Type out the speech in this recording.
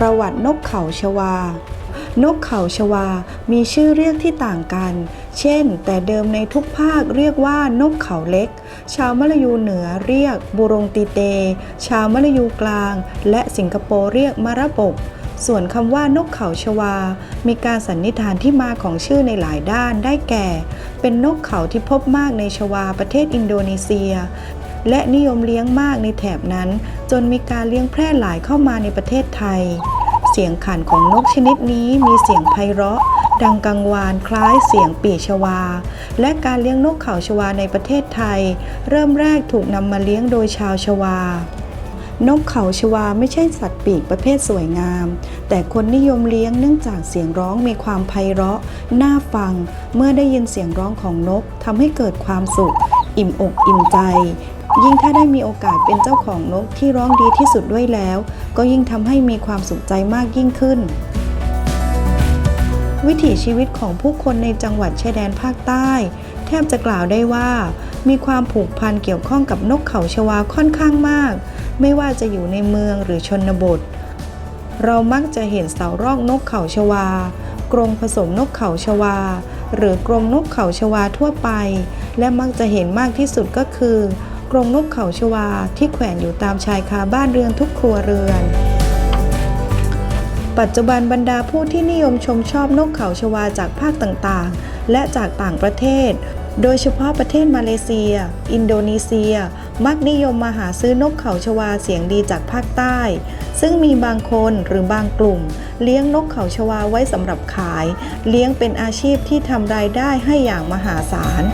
ประวัตินกเขาชวา นกเขาชวา มีชื่อเรียกที่ต่างกัน เช่น แต่เดิมในทุกภาคเรียกว่านกเขาเล็ก ชาวมลายูเหนือเรียกบุรงตีเต ชาวมลายูกลาง และสิงคโปร์เรียกมาระบกส่วนคำว่านกเขาชวา มีการสันนิษฐานที่มาของชื่อในหลายด้านได้แก่ เป็นนกเขาที่พบมากในชวาประเทศอินโดนีเซีย และนิยมเลี้ยงมากในแถบนั้น จนมีการเลี้ยงแพร่หลายเข้ามาในประเทศไทย เสียงขันของนกชนิดนี้มีเสียงไพเราะ ดังกังวานคล้ายเสียงปีชวา และการเลี้ยงนกเขาชวาในประเทศไทย เริ่มแรกถูกนำมาเลี้ยงโดยชาวชวานกเขาชวาไม่ใช่สัตว์ปีกประเภทสวยงาม แต่คนนิยมเลี้ยงเนื่องจากเสียงร้องมีความไพเราะ น่าฟัง เมื่อได้ยินเสียงร้องของนกทำให้เกิดความสุข อิ่มอกอิ่มใจ ยิ่งถ้าได้มีโอกาสเป็นเจ้าของนกที่ร้องดีที่สุดด้วยแล้ว ก็ยิ่งทำให้มีความสุขใจมากยิ่งขึ้น วิถีชีวิตของผู้คนในจังหวัดชายแดนภาคใต้ แทบจะกล่าวได้ว่า มีความผูกพันเกี่ยวข้องกับนกเขาชวาค่อนข้างมาก ไม่ว่าจะอยู่ในเมืองหรือชนบท เรามักจะเห็นเสารอกนกเขาชวากรงผสมนกเขาชวา หรือกรงนกเขาชวาทั่วไป และมักจะเห็นมากที่สุดก็คือ กรงนกเขาชวาที่แขวนอยู่ตามชายคาบ้านเรือนทุกครัวเรือน ปัจจุบันบรรดาผู้ที่นิยมชมชอบนกเขาชวาจากภาคต่างๆ และจากต่างประเทศ โดยเฉพาะประเทศมาเลเซีย อินโดนีเซีย มักนิยมมาหาซื้อนกเขาชวาเสียงดีจากภาคใต้ ซึ่งมีบางคนหรือบางกลุ่ม เลี้ยงนกเขาชวาไว้สำหรับขาย เลี้ยงเป็นอาชีพที่ทำรายได้ให้อย่างมหาศาล